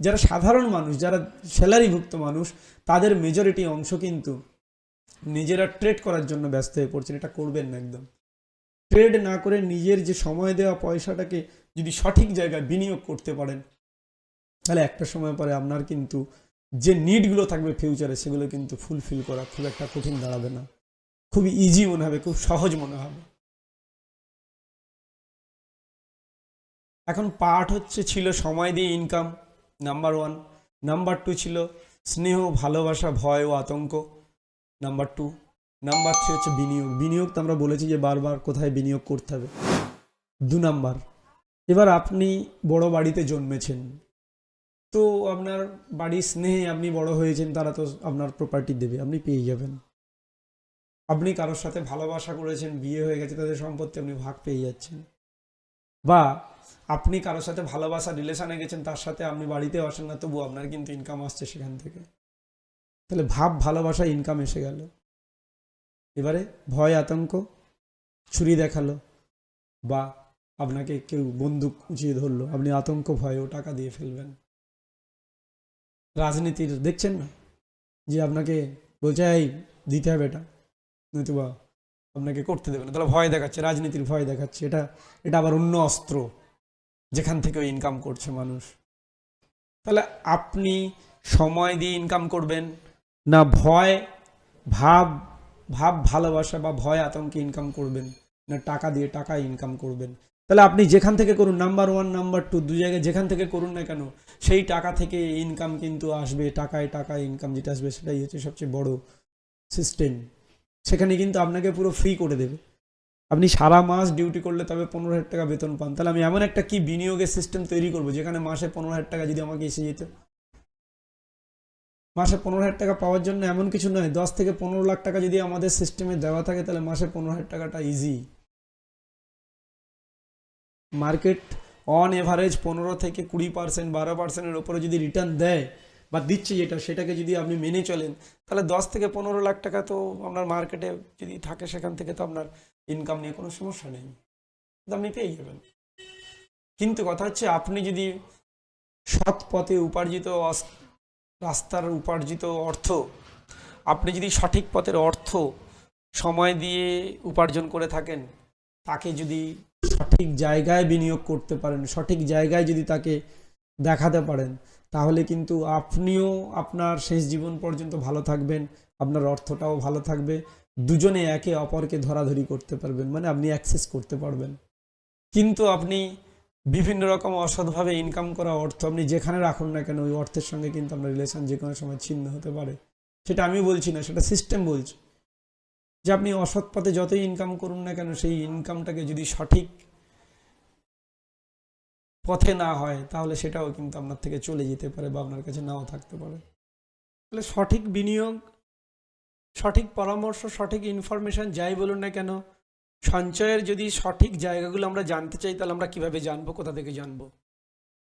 যারা সাধারণ মানুষ, যারা স্যালারিভুক্ত মানুষ, তাদের মেজরিটি অংশ কিন্তু নিজেরা ট্রেড করার জন্য ব্যস্ত হয়ে পড়ছেন। এটা করবেন না একদম। ট্রেড না করে নিজের যে সময় দেওয়া পয়সাটাকে যদি সঠিক জায়গায় বিনিয়োগ করতে পারেন, তাহলে একটা সময় পরে আপনার কিন্তু যে নিডগুলো থাকবে ফিউচারে সেগুলো কিন্তু ফুলফিল করা খুব একটা কঠিন দাঁড়াবে না। খুবই ইজি মনে হবে, খুব সহজ মনে হবে। এখন পার্ট হচ্ছে ছিল সময় দিয়ে income number one number two ছিল স্নেহ, ভালোবাসা, ভয় ও আতঙ্ক। নাম্বার টু নাম্বার থ্রি হচ্ছে বিনিয়োগ। বিনিয়োগ তো আমরা বলেছি যে বারবার কোথায় বিনিয়োগ করতে হবে। দু নাম্বার এবার আপনি বড় বাড়িতে জন্মেছেন। তো আপনার বাড়ির স্নেহে আপনি বড় হয়েছেন, তারা তো আপনার প্রপার্টি দেবে, আপনি পেয়ে যাবেন। আপনি কারোর সাথে ভালোবাসা করেছেন, বিয়ে হয়ে গেছে, তাদের সম্পত্তি আপনি ভাগ পেয়ে যাচ্ছেন। বা আপনি কারোর সাথে ভালোবাসা রিলেশনে গেছেন, তার সাথে আপনি বাড়িতে আসেন না তবু আপনার কিন্তু ইনকাম আসছে সেখান থেকে। তাহলে ভাব, ভালোবাসা ইনকাম এসে গেল। এবারে ভয়, আতঙ্ক ছুরি দেখাল বা আপনাকে কেউ বন্দুক উঁচিয়ে ধরলো, আপনি আতঙ্ক, ভয়েও টাকা দিয়ে ফেলবেন। রাজনীতির, দেখছেন না? যে আপনাকে বলছে, এই, দিতে হবে এটা। নতুবা আপনাকে করতে দেবে না। তাহলে ভয় দেখাচ্ছে, রাজনীতির ভয় দেখাচ্ছে। এটা এটা আবার অন্য অস্ত্র। যেখান থেকে ইনকাম করছে মানুষ। তাহলে আপনি সময় দিয়ে ইনকাম করবেন না ভয়, ভাব ভাব ভালোবাসা বা ভয় আতঙ্কে ইনকাম করবেন, না টাকা দিয়ে টাকা ইনকাম করবেন। তাহলে আপনি যেখান থেকে করুন নাম্বার ওয়ান নাম্বার টু দু জায়গায় যেখান থেকে করুন না কেন, সেই টাকা থেকে ইনকাম কিন্তু আসবে, টাকায় টাকা ইনকাম যেটা আসবে সেটাই হচ্ছে সবচেয়ে বড় সিস্টেম সেখানে কিন্তু আপনাকে পুরো ফ্রি করে দেবে। আপনি সারা মাস ডিউটি করলে তবে পনেরো হাজার টাকা বেতন পান। তাহলে আমি এমন একটা কি বিনিয়োগের সিস্টেম তৈরি করব, যেখানে মাসে পনেরো হাজার টাকা যদি আমাকে এসে যেত? মাসে পনেরো হাজার টাকা পাওয়ার জন্য এমন কিছু নয়, দশ থেকে পনেরো লাখ টাকা যদি আমাদের সিস্টেমে দেওয়া থাকে, তাহলে মাসে পনেরো হাজার টাকাটা ইজি মার্কেট অন এভারেজ পনেরো থেকে কুড়ি পার্সেন্ট বারো পার্সেন্টের ওপরে যদি রিটার্ন দেয় বা দিচ্ছে যেটা, সেটাকে যদি আপনি মেনে চলেন, তাহলে দশ থেকে পনেরো লাখ টাকা তো আপনার মার্কেটে যদি থাকে সেখান থেকে তো আপনার ইনকাম নিয়ে কোনো সমস্যা নেই। আপনি পেয়ে যাবেন। কিন্তু কথা হচ্ছে, আপনি যদি সৎ পথে উপার্জিত রাস্তার উপার্জিত অর্থ, আপনি যদি সঠিক পথের অর্থ সময় দিয়ে উপার্জন করে থাকেন, তাকে যদি সঠিক জায়গায় বিনিয়োগ করতে পারেন, সঠিক জায়গায় যদি তাকে দেখাতে পারেন, তাহলে কিন্তু আপনিও আপনার শেষ জীবন পর্যন্ত ভালো থাকবেন, আপনার অর্থটাও ভালো থাকবে দুজনে একে অপরকে ধরাধরি করতে পারবেন মানে আপনি অ্যাক্সেস করতে পারবেন। কিন্তু আপনি বিভিন্ন রকম অসৎভাবে ইনকাম করা অর্থ আপনি যেখানে রাখুন না কেন, ওই অর্থের সঙ্গে কিন্তু আপনার রিলেশন যে কোনো সময় ছিন্ন হতে পারে। সেটা আমি বলছি না, সেটা সিস্টেম বলছে। যে আপনি অসৎ পথে যতই ইনকাম করুন না কেন, সেই ইনকামটাকে যদি সঠিক পথে না হয়, তাহলে সেটাও কিন্তু আপনার থেকে চলে যেতে পারে বা আপনার কাছে নাও থাকতে পারে। তাহলে সঠিক বিনিয়োগ সঠিক পরামর্শ, সঠিক ইনফরমেশন যাই বলুন না কেন, সঞ্চয়ের যদি সঠিক জায়গাগুলো আমরা জানতে চাই, তাহলে আমরা কীভাবে জানব, কোথা থেকে জানব?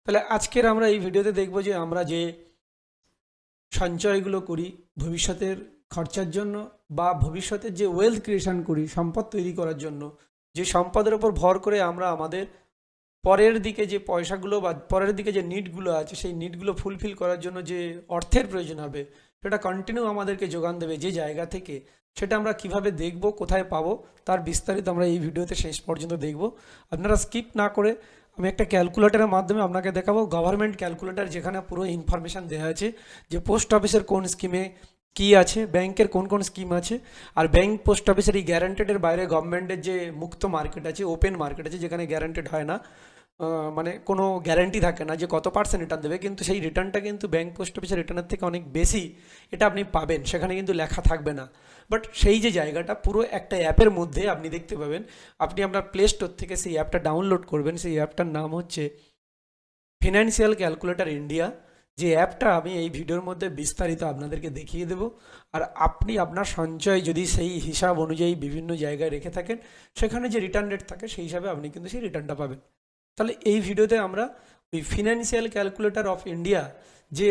তাহলে আজকের আমরা এই ভিডিওতে দেখব যে আমরা যে সঞ্চয়গুলো করি, ভবিষ্যতের খরচার জন্য বা ভবিষ্যতের যে ওয়েলথ ক্রিয়েশন করি, সম্পদ তৈরি করার জন্য, যে সম্পদের ওপর ভর করে আমরা আমাদের পরের দিকে যে পয়সাগুলো বা পরের দিকে যে নিডগুলো আছে, সেই নিডগুলো ফুলফিল করার জন্য যে অর্থের প্রয়োজন হবে সেটা কন্টিনিউ আমাদেরকে যোগান দেবে যে জায়গা থেকে, সেটা আমরা কীভাবে দেখব, কোথায় পাবো, তার বিস্তারিত আমরা এই ভিডিওতে শেষ পর্যন্ত দেখব। আপনারা স্কিপ না করে আমি একটা ক্যালকুলেটারের মাধ্যমে আপনাকে দেখাবো গভর্নমেন্ট ক্যালকুলেটার যেখানে পুরো ইনফরমেশান দেওয়া আছে যে পোস্ট অফিসের কোন স্কিমে কি আছে ব্যাংকের কোন কোন স্কিম আছে, আর ব্যাংক পোস্ট অফিসের এই গ্যারান্টেডের বাইরে গভর্নমেন্টের যে মুক্ত মার্কেট আছে ওপেন মার্কেট আছে, যেখানে গ্যারান্টেড হয় না মানে কোনো গ্যারান্টি থাকে না যে কত পার্সেন্ট রিটার্ন দেবে, কিন্তু সেই রিটার্নটা কিন্তু ব্যাঙ্ক পোস্ট অফিসের রিটার্নের থেকে অনেক বেশি এটা আপনি পাবেন, সেখানে কিন্তু লেখা থাকবে না। বাট সেই যে জায়গাটা, পুরো একটা অ্যাপের মধ্যে আপনি দেখতে পাবেন, আপনি আপনার প্লে স্টোর থেকে সেই অ্যাপটা ডাউনলোড করবেন, সেই অ্যাপটার নাম হচ্ছে ফিনান্সিয়াল ক্যালকুলেটর ইন্ডিয়া যে অ্যাপটা আমি এই ভিডিওর মধ্যে বিস্তারিত আপনাদেরকে দেখিয়ে দেব। আর আপনি আপনার সঞ্চয় যদি সেই হিসাব অনুযায়ী বিভিন্ন জায়গায় রেখে থাকেন, সেখানে যে রিটার্ন রেট থাকে, সেই হিসাবে আপনি কিন্তু সেই রিটার্নটা পাবেন। তাহলে এই ভিডিওতে আমরা ওই ফিনান্সিয়াল ক্যালকুলেটর অফ ইন্ডিয়া যে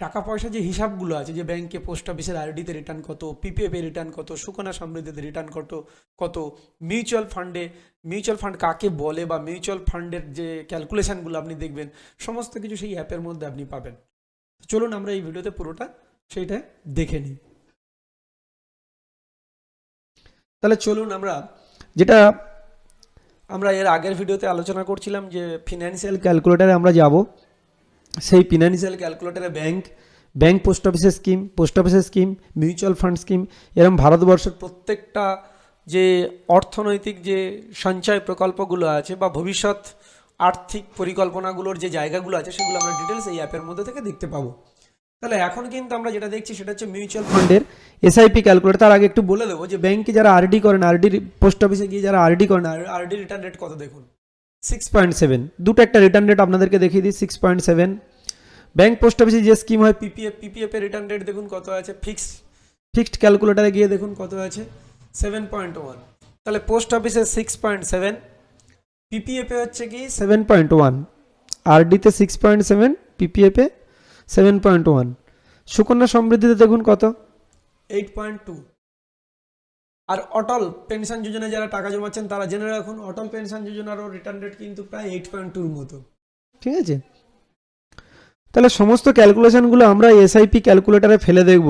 টাকা পয়সা যে হিসাবগুলো আছে, যে ব্যাংকে পোস্ট অফিসের আরডিতে রিটার্ন কত পিপিএফ রিটার্ন কত, সুকন্যা সমৃদ্ধিতে রিটার্ন কত কত মিউচুয়াল ফান্ডে মিউচুয়াল ফান্ড কাকে বলে বা মিউচুয়াল ফান্ডের যে ক্যালকুলেশানগুলো আপনি দেখবেন, সমস্ত কিছু সেই অ্যাপের মধ্যে আপনি পাবেন। চলুন আমরা এই ভিডিওতে পুরোটা সেইটা দেখে নিই। তাহলে চলুন আমরা যেটা আমরা এর আগের ভিডিওতে আলোচনা করছিলাম যে ফিনান্সিয়াল ক্যালকুলেটারে আমরা যাব। সেই ফিনান্সিয়াল ক্যালকুলেটারে ব্যাংক ব্যাংক পোস্ট অফিসের স্কিম পোস্ট অফিসের স্কিম মিউচুয়াল ফান্ড স্কিম এরকম ভারতবর্ষের প্রত্যেকটা যে অর্থনৈতিক যে সঞ্চয় প্রকল্পগুলো আছে বা ভবিষ্যৎ আর্থিক পরিকল্পনাগুলোর যে জায়গাগুলো আছে সেগুলো আমরা ডিটেলস এই অ্যাপের মধ্যে থেকে দেখতে পাবো। তাহলে এখন কিন্তু আমরা যেটা দেখছি সেটা হচ্ছে মিউচুয়াল ফান্ডের এসআইপি ক্যালকুলেটর তার আগে একটু বলে দেবো যে ব্যাংকে যারা আরডি করেন আরডি পোস্ট অফিসে গিয়ে যারা আরডি করেন আরডি রিটার্ন রেট কত দেখুন? সিক্স পয়েন্ট সেভেন দুটো একটা রিটার্ন রেট আপনাদেরকে দেখিয়ে দিই six point seven bank post অফিসে যে স্কিম হয় পিপিএফ পিপিএফ এর রিটার্ন রেট দেখুন কত আছে ফিক্স ফিক্সড ক্যালকুলেটারে গিয়ে দেখুন কত আছে সেভেন পয়েন্ট ওয়ান তাহলে পোস্ট অফিসে সিক্স পয়েন্ট সেভেন পিপিএফে হচ্ছে কি সেভেন পয়েন্ট ওয়ান আরডিতে সিক্স পয়েন্ট সেভেন পিপিএফে সেভেন পয়েন্ট ওয়ান সুকন্যা সমৃদ্ধিতে দেখুন কত? এইট পয়েন্ট টু আর অটল পেনশন যোজনায় যারা টাকা জমাচ্ছেন তারা জেনে রাখুন অটল পেনশন যোজনারও রিটার্ন রেট কিন্তু প্রায় এইট পয়েন্ট টুর মতো। ঠিক আছে? তাহলে সমস্ত ক্যালকুলেশনগুলো আমরা এসআইপি ক্যালকুলেটারে ফেলে দেখব।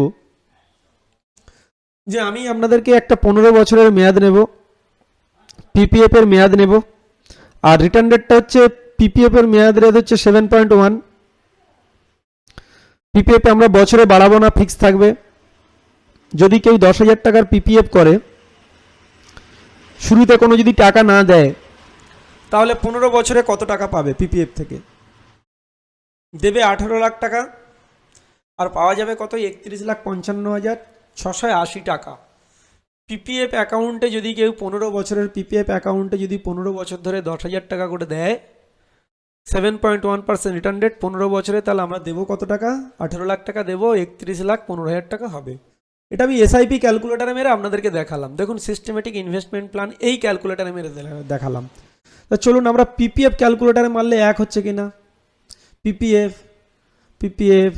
যে আমি আপনাদেরকে একটা পনেরো বছরের মেয়াদ নেব পিপিএফ এর মেয়াদ নেব আর রিটার্ন রেটটা হচ্ছে পিপিএফ এর মেয়াদ রেট হচ্ছে সেভেন পয়েন্ট ওয়ান পিপিএফ আমরা বছরে বাড়াবো না ফিক্স থাকবে। যদি কেউ দশ হাজার টাকার পিপিএফ করে, শুরুতে কোনো যদি টাকা না দেয়, তাহলে পনেরো বছরে কত টাকা পাবে পিপিএফ থেকে? দেবে আঠেরো লাখ টাকা, আর পাওয়া যাবে কত? একত্রিশ লাখ পঞ্চান্ন হাজার ছশো আশি টাকা। পিপিএফ অ্যাকাউন্টে যদি কেউ পনেরো বছরের পিপিএফ অ্যাকাউন্টে যদি পনেরো বছর ধরে দশ হাজার টাকা করে দেয় seven point one percent return rate পনেরো বছরে তাহলে আমরা দেবো কত টাকা? আঠেরো লাখ টাকা দেবো, একত্রিশ লাখ পনেরো হাজার টাকা হবে। এটা আমি এসআইপি ক্যালকুলেটারে মেরে আপনাদেরকে দেখালাম। দেখুন সিস্টেমেটিক ইনভেস্টমেন্ট প্ল্যান এই ক্যালকুলেটারে মেরে দেখালাম। তা চলুন, আমরা পিপিএফ ক্যালকুলেটারে মারলে এক হচ্ছে কি না পিপিএফ পিপিএফ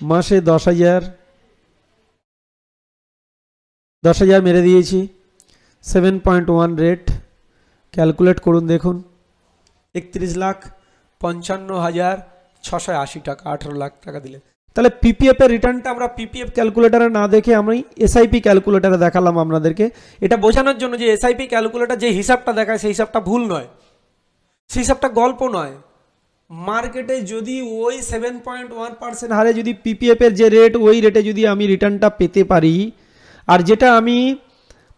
মাসে দশ হাজার। দশ হাজার মেরে দিয়েছি। Seven point one rate calculate করুন, দেখুন। একত্রিশ লাখ পঞ্চান্ন হাজার ছশো আশি টাকা, আঠেরো লাখ টাকা দিলে তাহলে পিপিএফ এর রিটার্নটা আমরা পিপিএফ ক্যালকুলেটারে না দেখে আমি এসআইপি ক্যালকুলেটারে দেখালাম আপনাদেরকে। এটা বোঝানোর জন্য যে এসআইপি ক্যালকুলেটার যে হিসাবটা দেখায় সেই হিসাবটা ভুল নয়। সেই হিসাবটা গল্প নয়। মার্কেটে যদি ওই সেভেন পয়েন্ট ওয়ান পার্সেন্ট হারে যদি পিপিএফ এর যে রেট ওই রেটে যদি আমি রিটার্নটা পেতে পারি, আর যেটা আমি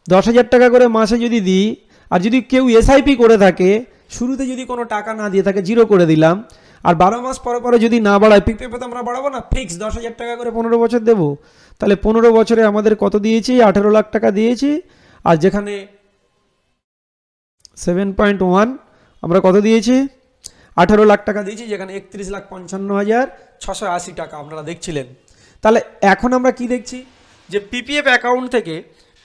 দশ হাজার টাকা করে মাসে যদি দিই, আর যদি কেউ এসআইপি করে থাকে শুরুতে যদি কোনো টাকা না দিয়ে থাকে জিরো করে দিলাম, আর বারো মাস পরে পরে যদি না বাড়ায় পিপিএফে তো আমরা বাড়াবো না ফিক্স দশ হাজার টাকা করে পনেরো বছর দেবো। তাহলে পনেরো বছরে আমাদের কত দিয়েছি? আঠেরো লাখ টাকা দিয়েছি। আর যেখানে সেভেন পয়েন্ট ওয়ান আমরা কত দিয়েছি? আঠেরো লাখ টাকা দিয়েছি, যেখানে একত্রিশ লাখ পঞ্চান্ন হাজার ছশো আশি টাকা, আপনারা দেখছিলেন। তাহলে এখন আমরা কি দেখছি? যে পিপিএফ অ্যাকাউন্ট থেকে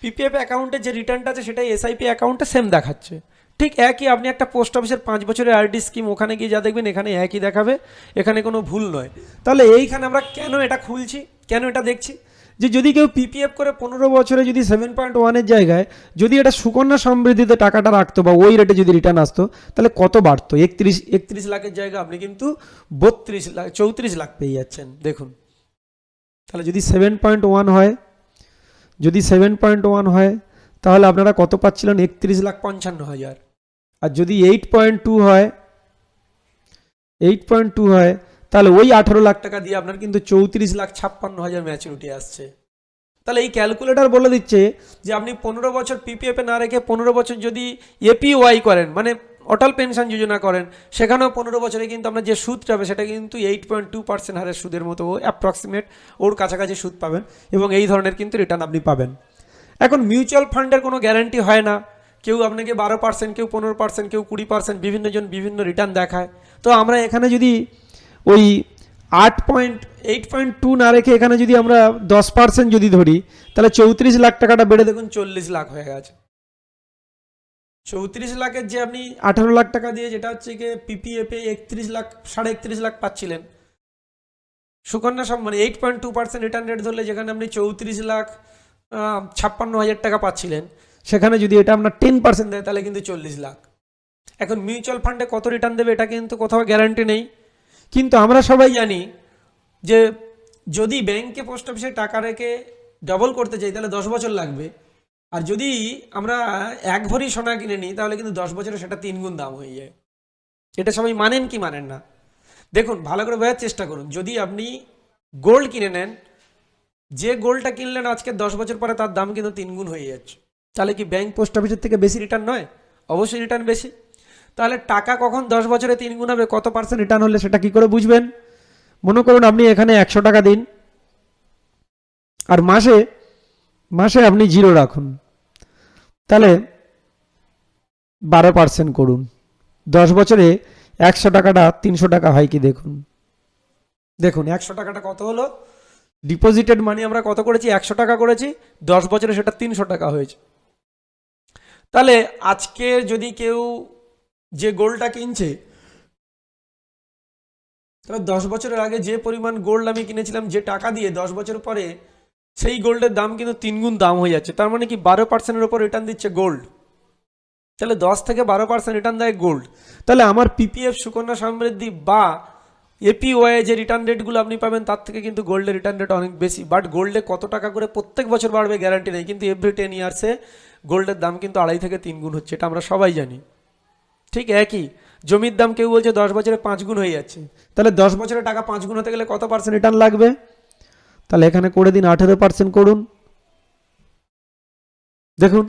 পিপিএফ অ্যাকাউন্টে যে রিটার্নটা আছে সেটা এসআইপি অ্যাকাউন্টে সেম দেখাচ্ছে। ঠিক একই আপনি একটা পোস্ট অফিসের পাঁচ বছরের আরডি স্কিম, ওখানে গিয়ে যা দেখবেন এখানে একই দেখাবে, এখানে কোনো ভুল নয়। তাহলে এইখানে আমরা কেন এটা খুলছি, কেন এটা দেখছি? যে যদি কেউ পিপিএফ করে পনেরো বছরে যদি সেভেন পয়েন্ট ওয়ানের জায়গায় যদি এটা সুকন্যা সমৃদ্ধিতে টাকাটা রাখতো বা ওই রেটে যদি রিটার্ন আসতো, তাহলে কত বাড়তো? একত্রিশ একত্রিশ লাখের জায়গায় আপনি কিন্তু বত্রিশ লাখ, চৌত্রিশ লাখ পেয়ে যাচ্ছেন, দেখুন। তাহলে যদি সেভেন পয়েন্ট ওয়ান হয়, যদি সেভেন পয়েন্ট ওয়ান হয়, তাহলে আপনারা কত পাচ্ছিলেন? একত্রিশ লাখ পঞ্চান্ন হাজার। আর যদি এইট পয়েন্ট টু হয় এইট পয়েন্ট টু হয়, তাহলে ওই আঠারো লাখ টাকা দিয়ে আপনার কিন্তু চৌত্রিশ লাখ ছাপ্পান্ন হাজার ম্যাচুরিটি আসছে। তাহলে এই ক্যালকুলেটর বলে দিচ্ছে যে আপনি পনেরো বছর পিপিএফে না রেখে পনেরো বছর যদি এপিওয়াই করেন মানে অটল পেনশন যোজনা করেন, সেখানেও পনেরো বছরে কিন্তু আপনার যে সুদটা হবে, সেটা কিন্তু এইট পয়েন্ট টু পার্সেন্ট হারের সুদের মতো অ্যাপ্রক্সিমেট ওর কাছাকাছি সুদ পাবেন এবং এই ধরনের কিন্তু রিটার্ন আপনি পাবেন। এখন মিউচুয়াল ফান্ডের কোনো গ্যারান্টি হয় না। কেউ আপনাকে বারো পার্সেন্ট কেউ পনেরো পার্সেন্ট কেউ কুড়ি পার্সেন্ট বিভিন্ন জন বিভিন্ন রিটার্ন দেখায়। তো আমরা এখানে যদি ওই আট পয়েন্ট এইট পয়েন্ট টু না রেখে এখানে যদি আমরা দশ পার্সেন্ট যদি ধরি, তাহলে চৌত্রিশ লাখ টাকাটা বেড়ে দেখুন চল্লিশ লাখ হয়ে গেছে। চৌত্রিশ লাখের যে আপনি আঠারো লাখ টাকা দিয়ে যেটা হচ্ছে গিয়ে পিপিএফে একত্রিশ লাখ, সাড়ে একত্রিশ লাখ পাচ্ছিলেন। সুকন্যা সম মানে eight point two percent return rate ধরলে যেখানে আপনি চৌত্রিশ লাখ ছাপ্পান্ন হাজার টাকা পাচ্ছিলেন। সেখানে যদি এটা আপনার টেন পার্সেন্ট দেয়, তাহলে কিন্তু চল্লিশ লাখ। এখন মিউচুয়াল ফান্ডে কত রিটার্ন দেবে, এটা কিন্তু কোথাও গ্যারান্টি নেই। কিন্তু আমরা সবাই জানি যে যদি ব্যাংকে পোস্ট অফিসে টাকা রেখে ডবল করতে চাই, তাহলে দশ বছর লাগবে। আর যদি আমরা এক ভরি সোনা কিনে নিই, তাহলে কিন্তু দশ বছরে সেটা তিন গুণ দাম হয়ে যায়। এটা সবাই মানেন কি মানেন না? দেখুন, ভালো করে বোঝার চেষ্টা করুন। যদি আপনি গোল্ড কিনে নেন, যে গোল্ডটা কিনলেন আজকে দশ বছর পরে, তার দাম কিন্তু তিন গুণ হয়ে যাচ্ছে। তাহলে কি ব্যাংক পোস্ট অফিসের থেকে বেশি রিটার্ন নয়? অবশ্যই রিটার্ন বেশি। তাহলে টাকা কখন দশ বছরে তিন গুণ হবে, কত পার্সেন্ট রিটার্ন হলে সেটা কি করে বুঝবেন? মনে করুন আপনি এখানে একশো টাকা দিন। আর মাসে মাসে আপনি জিরো রাখুন। তাহলে বারো পার্সেন্ট করুন। দশ বছরে একশো টাকাটা তিনশো টাকা হয় কি দেখুন? দেখুন, একশো টাকাটা কত হলো? ডিপোজিটেড মানি আমরা কত করেছি? একশো টাকা করেছি। দশ বছরে সেটা তিনশো টাকা হয়েছে। তাহলে আজকে যদি কেউ যে গোল্ডটা কিনছে, তাহলে দশ বছরের আগে যে পরিমাণ গোল্ড আমি কিনেছিলাম, যে টাকা দিয়ে দশ বছর পরে সেই গোল্ডের দাম কিন্তু তিনগুণ দাম হয়ে যাচ্ছে। তার মানে কি বারো পার্সেন্টের ওপর রিটার্ন দিচ্ছে গোল্ড। তাহলে দশ থেকে বারো পার্সেন্ট রিটার্ন দেয় গোল্ড। তাহলে আমার পিপিএফ সুকন্যা সমৃদ্ধি বা এপিওয়াই যে রিটার্ন রেটগুলো আপনি পাবেন, তার থেকে কিন্তু গোল্ডের রিটার্ন রেট অনেক বেশি। বাট গোল্ডে কত টাকা করে প্রত্যেক বছর বাড়বে গ্যারান্টি নেই। কিন্তু এভরি টেন ইয়ার্সে গোল্ডের দাম কিন্তু আড়াই থেকে তিন গুণ হচ্ছে, এটা আমরা সবাই জানি। ঠিক একই, জমির দাম কেউ বলছে দশ বছরে পাঁচ গুণ হয়ে যাচ্ছে। তাহলে দশ বছরে টাকা পাঁচ গুণ হতে গেলে কত পার্সেন্ট রিটার্ন লাগবে? তাহলে এখানে করে দিন আঠেরো পার্সেন্ট করুন। দেখুন,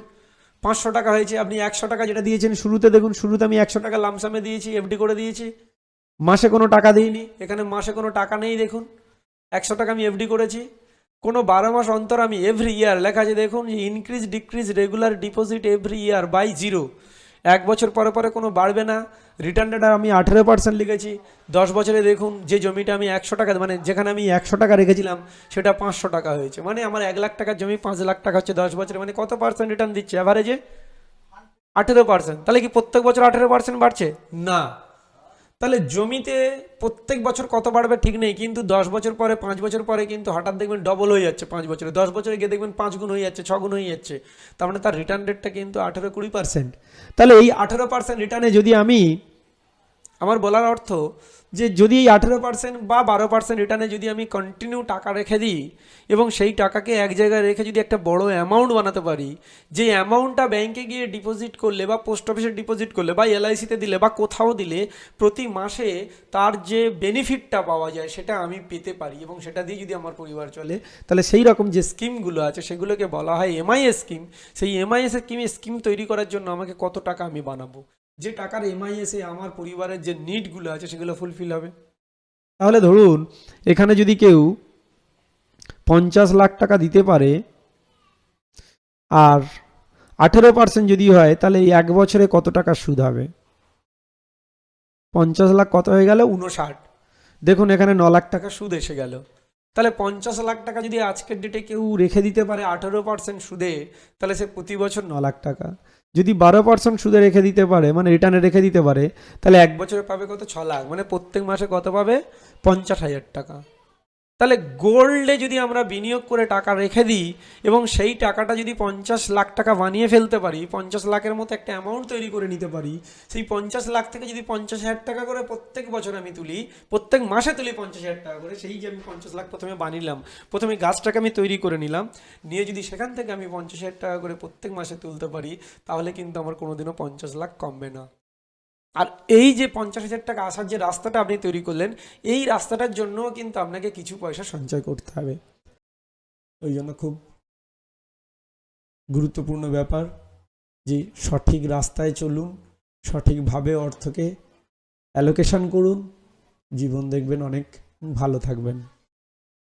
পাঁচশো টাকা হয়েছে, আপনি একশো টাকা যেটা দিয়েছেন শুরুতে, দেখুন, শুরুতে আমি একশো টাকা লামসামে দিয়েছি এফডি করে দিয়েছি। মাসে কোনো টাকা দিইনি, এখানে মাসে কোনো টাকা নেই, দেখুন। একশো টাকা আমি এফডি করেছি। কোনো বারো মাস অন্তর আমি এভরি ইয়ার লেখা আছে, দেখুন, যে increase decrease regular deposit every year by zero এক বছর পরে পরে কোনো বাড়বে না। রিটার্ন রেট আমি আঠেরো পার্সেন্ট লিখেছি। দশ বছরে দেখুন, যে জমিটা আমি একশো টাকা মানে যেখানে আমি একশো টাকা রেখেছিলাম, সেটা পাঁচশো টাকা হয়েছে। মানে আমার এক লাখ টাকার জমি পাঁচ লাখ টাকা হচ্ছে দশ বছরে। মানে কত পার্সেন্ট রিটার্ন দিচ্ছে? অ্যাভারেজে আঠেরো পার্সেন্ট তাহলে কি প্রত্যেক বছর আঠেরো পার্সেন্ট বাড়ছে? না। তাহলে জমিতে প্রত্যেক বছর কত বাড়বে ঠিক নেই, কিন্তু দশ বছর পরে, পাঁচ বছর পরে কিন্তু হঠাৎ দেখবেন ডবল হয়ে যাচ্ছে পাঁচ বছরে। দশ বছরে গিয়ে দেখবেন পাঁচ গুণ হয়ে যাচ্ছে গুণ হয়ে যাচ্ছে। তার মানে তার রিটার্ন রেটটা কিন্তু আঠেরো কুড়ি পার্সেন্ট তাহলে এই আঠেরো পার্সেন্ট রিটার্নে যদি আমি আমার বলার অর্থ যে যদি এই আঠেরো পার্সেন্ট বা বারো পার্সেন্ট রিটার্নে যদি আমি কন্টিনিউ টাকা রেখে দিই এবং সেই টাকাকে এক জায়গায় রেখে যদি একটা বড় অ্যামাউন্ট বানাতে পারি, যে অ্যামাউন্টটা ব্যাংকে গিয়ে ডিপোজিট করলে বা পোস্ট অফিসে ডিপোজিট করলে বা এলআইসিতে দিলে বা কোথাও দিলে, প্রতি মাসে তার যে বেনিফিটটা পাওয়া যায় সেটা আমি পেতে পারি এবং সেটা দিয়ে যদি আমার পরিবার চলে, তাহলে সেই রকম যে স্কিমগুলো আছে সেগুলোকে বলা হয় এমআইএস স্কিম সেই এমআইএস স্কিমে স্কিম তৈরি করার জন্য আমাকে কত টাকা আমি বানাবো? যে টাকার এমআইএসে আমার পরিবারের যে নিডগুলো আছে সেগুলো ফুলফিল হবে। তাহলে ধরুন, এখানে যদি কেউ পঞ্চাশ লাখ টাকা দিতে পারে, আর আঠেরো পার্সেন্ট যদি হয়, তাহলে এই এক বছরে কত টাকা সুদ হবে? পঞ্চাশ লাখ কত হয়ে গেল? উনষাট দেখুন, এখানে ন লাখ টাকা সুদ এসে গেল। তাহলে পঞ্চাশ লাখ টাকা যদি আজকের ডেটে কেউ রেখে দিতে পারে আঠেরো পার্সেন্ট সুদে, তাহলে সে প্রতি বছর ন লাখ টাকা। যদি বারো পার্সেন্ট সুদে রেখে দিতে পারে মানে রিটার্নে রেখে দিতে পারে, তাহলে এক বছরে পাবে কত? ছ লাখ। মানে প্রত্যেক মাসে কত পাবে? পঞ্চাশ হাজার টাকা। তাহলে গোল্ডে যদি আমরা বিনিয়োগ করে টাকা রেখে দিই এবং সেই টাকাটা যদি পঞ্চাশ লাখ টাকা বানিয়ে ফেলতে পারি, পঞ্চাশ লাখের মতো একটা অ্যামাউন্ট তৈরি করে নিতে পারি, সেই পঞ্চাশ লাখ থেকে যদি পঞ্চাশ হাজার টাকা করে প্রত্যেক বছর আমি তুলি, প্রত্যেক মাসে তুলি পঞ্চাশ হাজার টাকা করে, সেই যে আমি পঞ্চাশ লাখ প্রথমে বানিলাম, প্রথমে গাছটাকে আমি তৈরি করে নিলাম, নিয়ে যদি সেখান থেকে আমি পঞ্চাশ হাজার টাকা করে প্রত্যেক মাসে তুলতে পারি, তাহলে কিন্তু আমার কোনোদিনও পঞ্চাশ লাখ কমবে না। আর এই যে পঞ্চাশ হাজার টাকা আসার যে রাস্তাটা আপনি তৈরি করলেন, এই রাস্তাটার জন্য কিন্তু আপনাকে কিছু পয়সা সঞ্চয় করতে হবে। ওই জন্য খুব গুরুত্বপূর্ণ ব্যাপার যে সঠিক রাস্তায় চলুন, সঠিকভাবে অর্থকে অ্যালোকেশন করুন। জীবন দেখবেন অনেক ভালো থাকবেন।